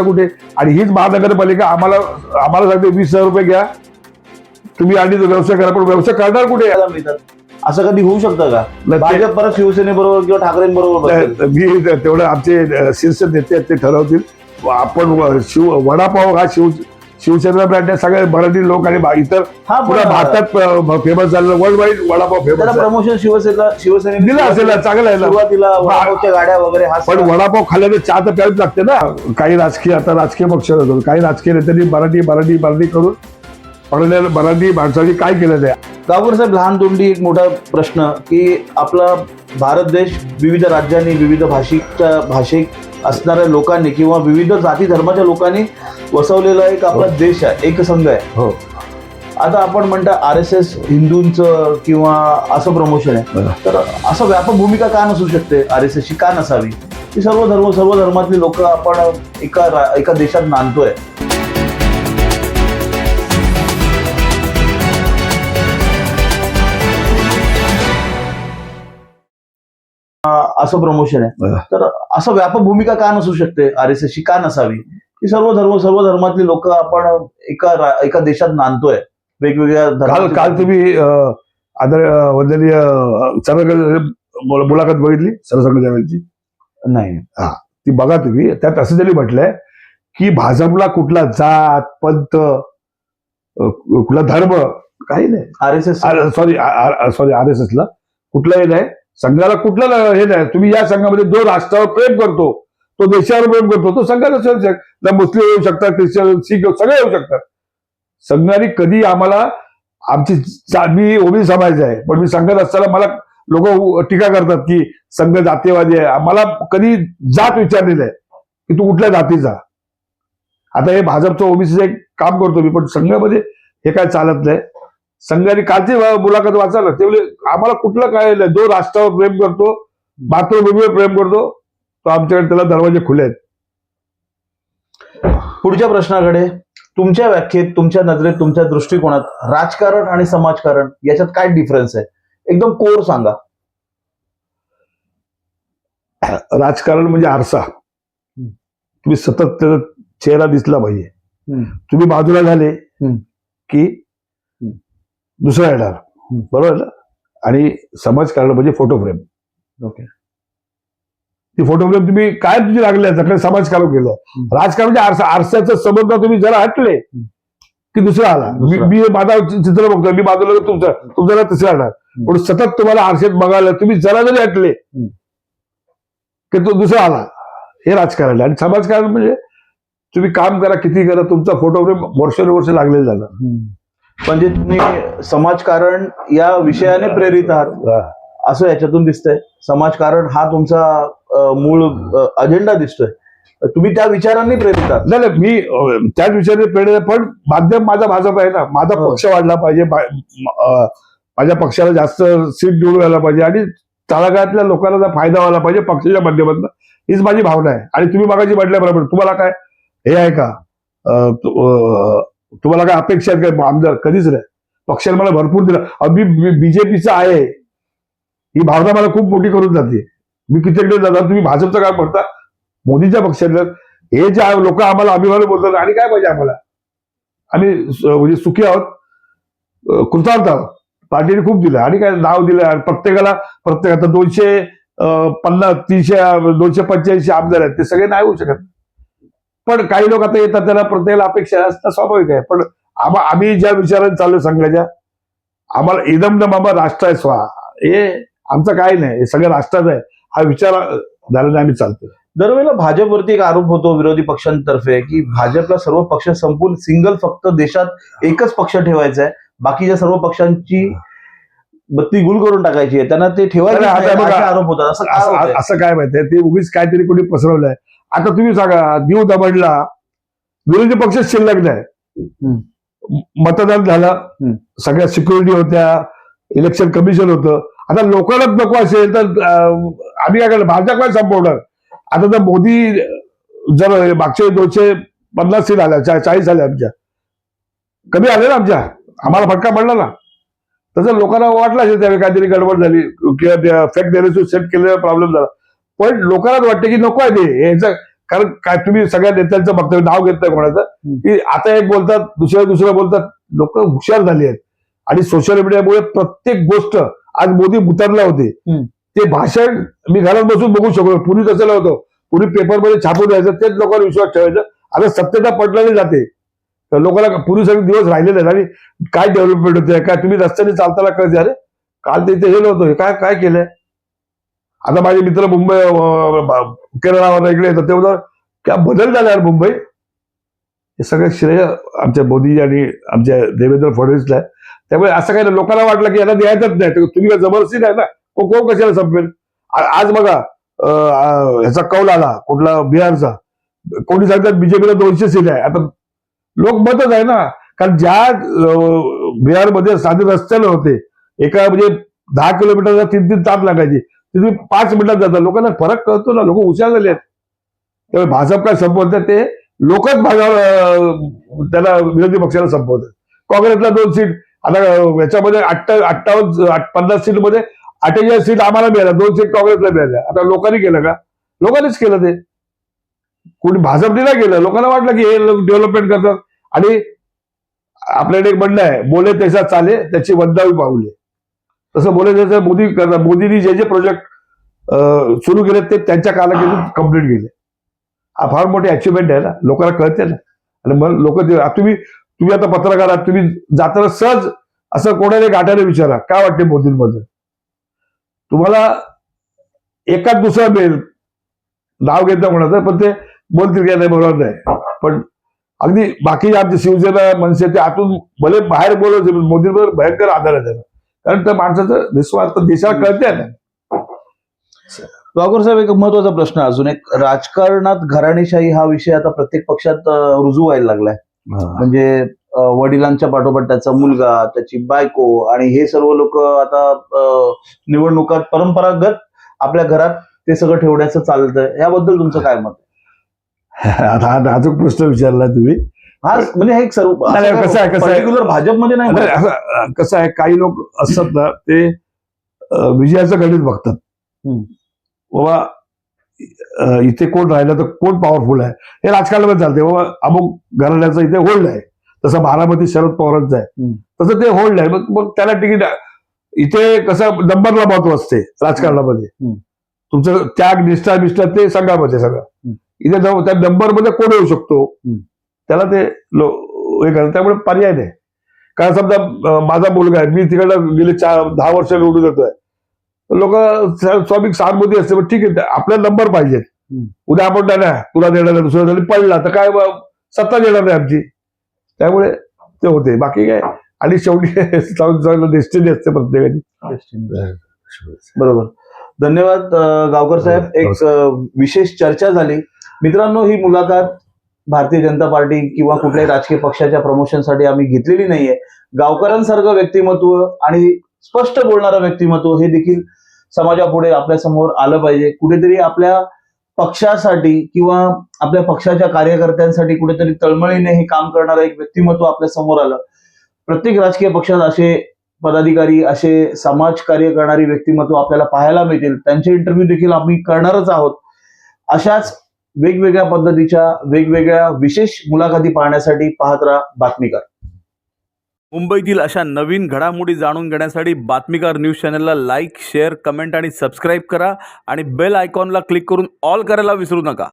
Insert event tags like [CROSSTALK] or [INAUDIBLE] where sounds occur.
कुठे? आणि हीच महानगरपालिका आम्हाला आम्हाला सांगते वीस हजार रुपये घ्या. तुम्ही आणि तो व्यवसाय करा पण व्यवसाय करणार कुठे? त्याला मिळतात. असं कधी होऊ शकतं का? भाजप परत शिवसेनेबरोबर किंवा ठाकरेंबरोबर. मी तेवढं आमचे शीर्ष नेते आहेत ते ठरवतील. आपण शिव वडापाव हा शिव शिवसेना ब्रँड आहे सगळे मराठी लोक आणि इतर हा पुन्हा भारतात फेमस झालेला वर्ल्ड वाईड वडापाव फेमस आहे प्रमोशन शिवसेना शिवसेने दिलं असेल चांगलं आहे गाड्या वगैरे पण वडापाव खाल्ल्याने चहा तर प्यावीच लागते ना. काही राजकीय आता राजकीय पक्ष काही राजकीय नेत्यांनी मराठी मराठी मराठी करून मराठी माणसाची काय केलं नाही. गावकर साहेब लहान तोंडी एक मोठा प्रश्न की आपला भारत देश विविध राज्यांनी विविध भाषिकच्या भाषिक असणाऱ्या लोकांनी किंवा विविध जाती धर्माच्या लोकांनी वसवलेला एक आपला देश आहे एक संघ आहे. हो. आता आपण म्हणता आर एस एस हिंदूंचं किंवा असं प्रमोशन आहे. तर असं व्यापक भूमिका का नसू शकते? आर एस ची का नसावी? की सर्व धर्म सर्व धर्मातली लोक आपण एका एका देशात नांदतोय. अं, असं प्रमोशन आहे. तर असं व्यापक भूमिका का नसू शकते? आर एस ची का नसावी? की सर्व धर्म सर्व धर्मातली लोक आपण एका एका देशात नांदतोय. वेगवेगळ्या काल काल तुम्ही आदर वंदनीय मुलाखत बघितली? सरसंघ नाही. ती बघा तुम्ही. त्यात असं त्यांनी म्हटलंय की भाजपला कुठला जात पंथ अं, कुठला धर्म काही नाही. R S S sorry sorry R S S ला. कुठलाही नाही. संघाला कुठलं हे नाही. तुम्ही या संघामध्ये जो राष्ट्रावर प्रेम करतो. तो देशावर प्रेम करतो तो सगळ्याला असेल मुस्लिम येऊ शकतात ख्रिश्चन शीख सगळे येऊ शकतात. संघाने कधी आम्हाला आमची जा- मी ओबी समाज आहे पण मी संघात असताना मला लोक टीका करतात की संघ जातीयवादी आहे. मला कधी जात विचारलेलं नाही की तू कुठल्या जातीचा? आता हे भाजपचं ओबीसीचं एक काम करतो मी पण संघामध्ये हे काय चालत नाही. संघाने कालची मुलाखत वाचायला ते आम्हाला कुठलं काय नाही जो राष्ट्रावर प्रेम करतो मातृभूमीवर प्रेम करतो तो आमच्याकडे त्याला दरवाजे खुले आहेत. पुढच्या प्रश्नाकडे तुमच्या व्याख्येत तुमच्या नजरेत तुमच्या दृष्टिकोनात राजकारण आणि समाजकारण याच्यात काय डिफरन्स आहे? एकदम कोर सांगा. राजकारण म्हणजे आरसा. तुम्ही सतत त्याचा चेहरा दिसला पाहिजे. तुम्ही बाजूला झाले. की दुसरा येणार. बरोबर आणि समाजकारण म्हणजे फोटो फ्रेम ओके ती फोटो फ्रेम तुम्ही काय तुझी लागले त्याकडे समाजकारण केलं. राजकारण म्हणजे आरसा आरशाचं समोर तुम्ही जरा हटले की दुसरा आला. मी माझा चित्र बघतो मी बाजूला तुमचं तुमचा तिसरा येणार पण सतत तुम्हाला आरशात बघायला तुम्ही जरा जरी हटले. की तो दुसरा आला. हे राजकारण आणि समाजकारण म्हणजे तुम्ही काम करा किती करा तुमचा फोटो फ्रेम वर्षानुवर्ष लागलेलं झालं. म्हणजे तुम्ही समाजकारण या विषयाने प्रेरित आहात. असं याच्यातून दिसतंय. समाजकारण हा तुमचा मूळ अजेंडा दिसतोय. तुम्ही त्या विचारांनी प्रेरित आहात. नाही नाही, मी त्याच विचाराने प्रेरित पण माध्यम माझा भाजप आहे ना. माझा हो. पक्ष वाढला पाहिजे माझ्या पक्षाला जास्त सीट निवडून यायला पाहिजे आणि तळागाळातल्या लोकांना फायदा व्हायला पाहिजे पक्षाच्या माध्यमातून हीच माझी भावना आहे. आणि तुम्ही मागाची म्हटल्याबरोबर तुम्हाला काय हे आहे का तुम्हाला काय अपेक्षा आहेत काय आमदार कधीच नाही. पक्षाने मला भरपूर दिला. अगदी बीजेपीचं आहे ही भावना मला खूप मोठी करून जाते. मी कित्येकडे जाणार? तुम्ही भाजपचं काय पडता मोदीच्या पक्षातल्या हे जे लोक आम्हाला अभिमान बोलतात. आणि काय पाहिजे आम्हाला? आम्ही म्हणजे सुखी आहोत. कृतार्थ आहोत. पार्टीने खूप दिलं. आणि काय नाव दिलं? प्रत्येकाला प्रत्येक आता दोनशे पन्नास तीनशे दोनशे पंच्याऐंशी आमदार आहेत. ते सगळे नाही होऊ शकत. पण काही लोक आता येतात. त्याला प्रत्येकाला अपेक्षा असणं स्वाभाविक आहे. पण आम्हा आम्ही ज्या विचाराने चाललो संघाच्या आम्हाला इदम न मामा राष्ट्र आहे स्वा. हे आमचं काय नाही. हे सगळं राष्ट्राचं आहे. हा विचार झाल्याने आम्ही चालतो दरवेळेला भाजपवरती एक आरोप होतो विरोधी पक्षांतर्फे की भाजपला सर्व पक्ष संपून सिंगल फक्त देशात एकच पक्ष ठेवायचा आहे बाकीच्या सर्व पक्षांची बत्ती गुल करून टाकायची आहे. त्यांना ते असे आरोप होतात. असं काय माहितीये ते उगीच काहीतरी कोणी पसरवलंय. आता तुम्ही सांगा दीव दमडला विरोधी पक्ष शिल्लक नाही. मतदान झालं. सगळ्या सिक्युरिटी होत्या इलेक्शन कमिशन होतं. आता लोकांनाच नको असेल तर आम्ही काय करणार भाजप काय संपवणार आता तर मोदी जर मागचे दोनशे पन्नास सीट आल्या चा- चाळीस आल्या आमच्या. कमी आले ना आमच्या. आम्हाला फटका पडला ना. तसं लोकांना वाटलं असेल त्यावेळी काहीतरी गडबड झाली किंवा फेक नेरेटिव्ह सेट केलेला प्रॉब्लेम झाला. पण लोकांनाच वाटतं की नको आहे ते. ह्याचं कारण काय तुम्ही सगळ्या नेत्यांचं बघताय नाव घेत नाही कोणाचं. की आता एक बोलतात दुसऱ्या दुसरं बोलतात. लोक हुशार झाली आहेत. आणि सोशल मीडियामुळे प्रत्येक गोष्ट आज मोदी उतरला होते. ते भाषण मी घरात बसून बघू शकलो. पूर्वी कसं होतं? पूर्वी पेपरमध्ये छापून द्यायचं तेच लोकांना विश्वास ठेवायचा. आता सत्यता पटल्याने जाते. तर लोकांना पूर्वी सगळे दिवस राहिलेले आहेत आणि काय डेव्हलपमेंट होते काय तुम्ही रस्त्याने चालताना कळते. अरे काल ते इथे हे नव्हतं. हे काय काय केलंय? आता माझे मित्र मुंबई केरळावर इकडे येतात. तेव्हा बोलतात क्या बदल झाला यार मुंबई? हे सगळं श्रेय आमच्या मोदी आणि आमच्या देवेंद्र फडणवीसला आहे. त्यामुळे असं काही नाही. लोकांना वाटलं की याला द्यायचंच नाही. तर तुम्ही काय जबरदस्ती नाही ना? को कोण कशाला संपेल आज बघा ह्याचा कौल आला कुठला बिहारचा. कोणी सांगतात बीजेपीला दोनशे सीट आहे. आता लोक मतच आहे ना. कारण ज्या बिहारमध्ये साधे रस्त्याला होते एका म्हणजे दहा किलोमीटरला तीन तीन तास लागायची तिथे पाच मिनिटात जातात. लोकांना फरक कळतो ना. लोक हुशार झाले आहेत. त्यामुळे भाजप काय संपवतात ते लोकच भागावर त्याला विरोधी पक्षाला संपवतात काँग्रेसला दोन सीट. आता याच्यामध्ये अठ्ठा अठ्ठावन्न पन्नास सीटमध्ये अठ्ठेचाळीस सीट आम्हाला मिळाल्या दोन सीट काँग्रेसला मिळाल्या. आता लोकांनी केलं का? लोकांनीच केलं ते. कोणी भाजपने नाही केलं लोकांना वाटलं की हे डेव्हलपमेंट करतात. आणि आपल्याकडे एक म्हणणं आहे बोले तसा चाले त्याची वंदावी पाहुले तसं बोले त्याचं मोदी करतात. मोदींनी जे जे प्रोजेक्ट सुरू केले ते त्यांच्या कालावधीत कंप्लीट केले. हा फार मोठी अचिव्हमेंट आहे ना. लोकांना कळते ना. आणि मग लोक तुम्ही तुम्ही आता पत्रकार आहात तुम्ही जाताना सहज असं कोणाला गाठायला विचारा. काय वाटते मोदींबद्दल? तुम्हाला एकाच दुसरा मिळेल. नाव घेतं कोणाचं पण ते बोलतील की नाही बरोबर नाही. पण अगदी बाकी आमचे शिवसेना मनसे ते आतून भले बाहेर बोलत मोदींवर भयंकर आधार आहे कारण त्या माणसाचं निस्वार्थ देशाला कळते ना साहेब एक महत्त्वाचा प्रश्न अजून. एक राजकारणात घराणेशाही हा विषय आता प्रत्येक पक्षात रुजू व्हायला लागलाय. म्हणजे वडिलांच्या पाठोपाठ त्याचा मुलगा त्याची बायको आणि हे सर्व लोक आता निवडणुकात परंपरागत आपल्या घरात ते सगळं ठेवण्याचं चालतंय. याबद्दल तुमचं काय मत आहे? [LAUGHS] आता नाजूक प्रश्न विचारला तुम्ही. हा म्हणजे हे एक सर्व कसं आहे, कसं? पर्टिक्युलर भाजपमध्ये नाही कसं आहे काही लोक असतात ना ते विजयाचं गणित बघतात. बाबा इथे कोण राहिलं तर कोण पॉवरफुल आहे? हे राजकारणामध्ये चालते बाबा अमुक घराण्याचं इथे होल्ड आहे. तसं बारामती शरद पवारांचं आहे. तसं ते होल्ड आहे. मग मग त्याला तिकीट इथे कसं नंबरला महत्त्व असते राजकारणामध्ये. तुमचं त्याग निष्ठा निष्ठा ते संघामध्ये सगळं. इथे जाऊ- त्या नंबरमध्ये कोण येऊ शकतो. त्याला ते लो- हे करतात. त्यामुळे पर्याय नाही. कारण समजा माझा मुलगा आहे. मी तिकडं गेले चार दहा वर्ष निवडून येतोय लोक स्वाभाविक सहानुभूती असते. पण ठीक आहे. आपल्याला नंबर पाहिजे. हम्म. उद्या आपण नाही तुला देणार नाही दुसऱ्या पडला तर काय सत्ता देणार नाही आमची. त्यामुळे ते होते. बाकी काय? आणि शेवटी [LAUGHS] डेस्टिनी असते प्रत्येकाची. बरोबर. धन्यवाद गावकर साहेब. एक अं, विशेष चर्चा झाली. मित्रांनो ही मुलाखत भारतीय जनता पार्टी किंवा कुठल्याही राजकीय पक्षाच्या प्रमोशनसाठी आम्ही घेतलेली नाहीये. गावकऱ्यांसारखं व्यक्तिमत्व आणि स्पष्ट बोलणारं व्यक्तिमत्व हे देखील समाजापुढे आपल्यासमोर आलं पाहिजे. कुठेतरी आपल्या पक्षासाठी किंवा आपल्या पक्षाच्या कार्यकर्त्यांसाठी कुठेतरी तळमळीने हे काम करणारं एक व्यक्तिमत्व आपल्यासमोर आलं. प्रत्येक राजकीय पक्षात असे पदाधिकारी असे समाज कार्य करणारी व्यक्तिमत्व आपल्याला पाहायला मिळतील. त्यांचे इंटरव्ह्यू देखील आम्ही करणारच आहोत. अशाच वेगवेगळ्या पद्धतीच्या वेगवेगळ्या विशेष मुलाखती पाहण्यासाठी पाहत राहा बातमीकार. मुंबईतील अशा नवीन घडामोडी जाणून घेण्यासाठी बातमीकार न्यूज चॅनलला लाईक शेअर कमेंट आणि सबस्क्राईब करा आणि बेल आयकॉनला क्लिक करून ऑल करायला विसरू नका.